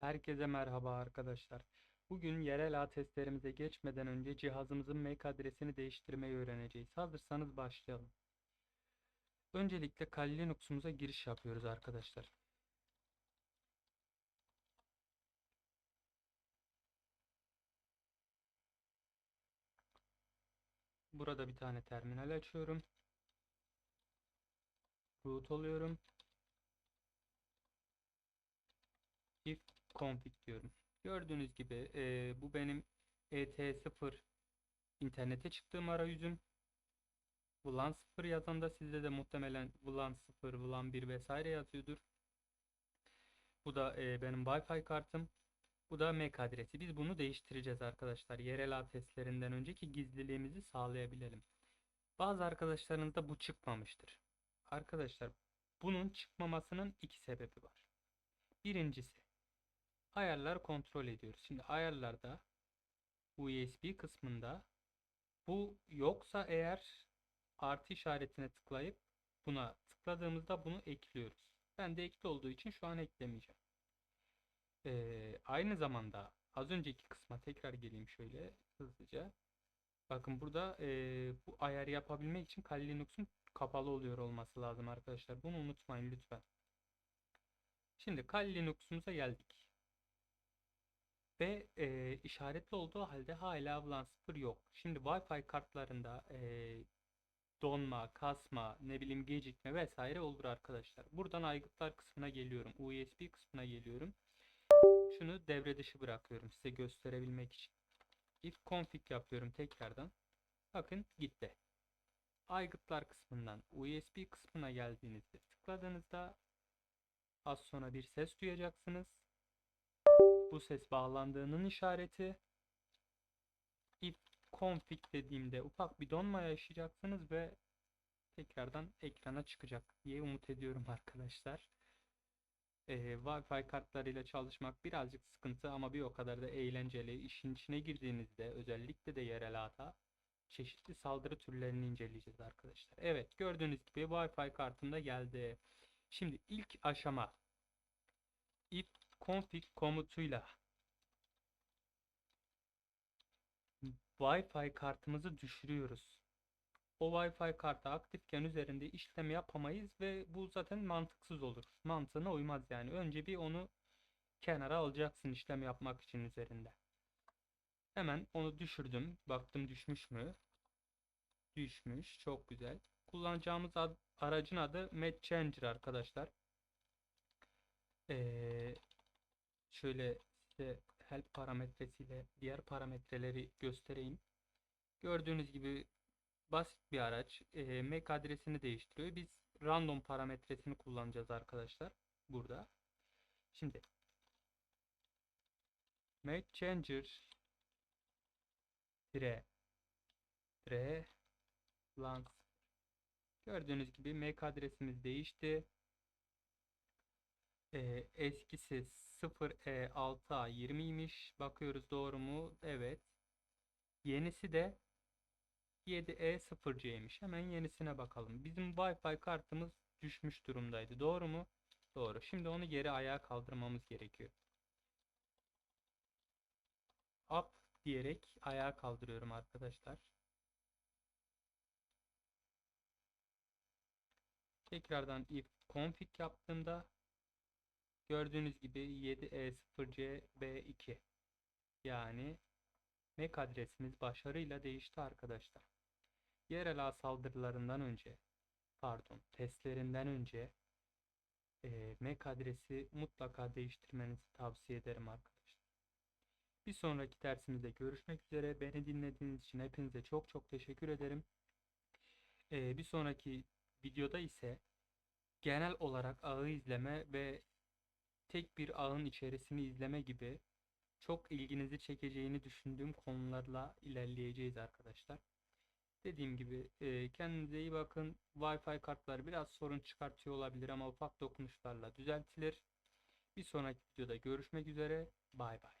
Herkese merhaba arkadaşlar. Bugün yerel ağ testlerimize geçmeden önce cihazımızın MAC adresini değiştirmeyi öğreneceğiz. Hazırsanız başlayalım. Öncelikle Kali Linux'umuza giriş yapıyoruz arkadaşlar. Burada bir tane terminal açıyorum. Root oluyorum. if config diyorum. Gördüğünüz gibi e, bu benim ET0 internete çıktığım arayüzüm. VLAN 0 yazan da sizde de muhtemelen VLAN 0, VLAN 1 vesaire yazıyordur. Bu da e, benim Wi-Fi kartım. Bu da MAC adresi. Biz bunu değiştireceğiz arkadaşlar. Yerel ağ testlerinden önceki gizliliğimizi sağlayabilelim. Bazı arkadaşlarınızda bu çıkmamıştır. Arkadaşlar bunun çıkmamasının iki sebebi var. Birincisi ayarlar kontrol ediyoruz. Şimdi ayarlarda USB kısmında bu yoksa eğer artı işaretine tıklayıp buna tıkladığımızda bunu ekliyoruz. Ben de ekli olduğu için şu an eklemeyeceğim. Ee, aynı zamanda az önceki kısma tekrar geleyim şöyle hızlıca. Bakın burada e, bu ayarı yapabilmek için Kali Linux'un kapalı oluyor olması lazım arkadaşlar. Bunu unutmayın lütfen. Şimdi Kali Linux'umuza geldik. Ve e, işaretli olduğu halde hala VLAN 0 yok. Şimdi Wi-Fi kartlarında e, donma, kasma, ne bileyim gecikme vesaire olur arkadaşlar. Buradan aygıtlar kısmına geliyorum. USB kısmına geliyorum. Şunu devre dışı bırakıyorum size gösterebilmek için. If config yapıyorum tekrardan. Bakın gitti. Aygıtlar kısmından USB kısmına geldiğinizde tıkladığınızda az sonra bir ses duyacaksınız. Bu ses bağlandığının işareti. If config dediğimde ufak bir donma yaşayacaksınız ve tekrardan ekrana çıkacak diye umut ediyorum arkadaşlar. Ee, Wi-Fi kartlarıyla çalışmak birazcık sıkıntı ama bir o kadar da eğlenceli. İşin içine girdiğinizde özellikle de yerel ağda çeşitli saldırı türlerini inceleyeceğiz arkadaşlar. Evet gördüğünüz gibi Wi-Fi kartım da geldi. Şimdi ilk aşama if config komutuyla Wi-Fi kartımızı düşürüyoruz. O Wi-Fi kartı aktifken üzerinde işlem yapamayız ve bu zaten mantıksız olur. Mantığına uymaz yani. Önce bir onu kenara alacaksın işlem yapmak için üzerinde. Hemen onu düşürdüm. Baktım düşmüş mü? Düşmüş. Çok güzel. Kullanacağımız ad, aracın adı Match Changer arkadaşlar. Ee, şöyle size help parametresiyle diğer parametreleri göstereyim. Gördüğünüz gibi basit bir araç. E, MAC adresini değiştiriyor. Biz random parametresini kullanacağız arkadaşlar. Burada. Şimdi Match Changer dire dire lans Gördüğünüz gibi MAC adresimiz değişti. Ee, eskisi 0E6A20'ymiş. Bakıyoruz doğru mu? Evet. Yenisi de 7E0C'ymiş. Hemen yenisine bakalım. Bizim Wi-Fi kartımız düşmüş durumdaydı. Doğru mu? Doğru. Şimdi onu geri ayağa kaldırmamız gerekiyor. Up diyerek ayağa kaldırıyorum arkadaşlar. Tekrardan if config yaptığımda gördüğünüz gibi 7E0CB2 yani MAC adresimiz başarıyla değişti arkadaşlar. Yerel ağ saldırılarından önce pardon testlerinden önce e, MAC adresi mutlaka değiştirmenizi tavsiye ederim arkadaşlar. Bir sonraki dersimizde görüşmek üzere. Beni dinlediğiniz için hepinize çok çok teşekkür ederim. E, bir sonraki videoda ise genel olarak ağı izleme ve tek bir ağın içerisini izleme gibi çok ilginizi çekeceğini düşündüğüm konularla ilerleyeceğiz arkadaşlar. Dediğim gibi e, kendinize iyi bakın. Wi-Fi kartları biraz sorun çıkartıyor olabilir ama ufak dokunuşlarla düzeltilir. Bir sonraki videoda görüşmek üzere. Bay bay.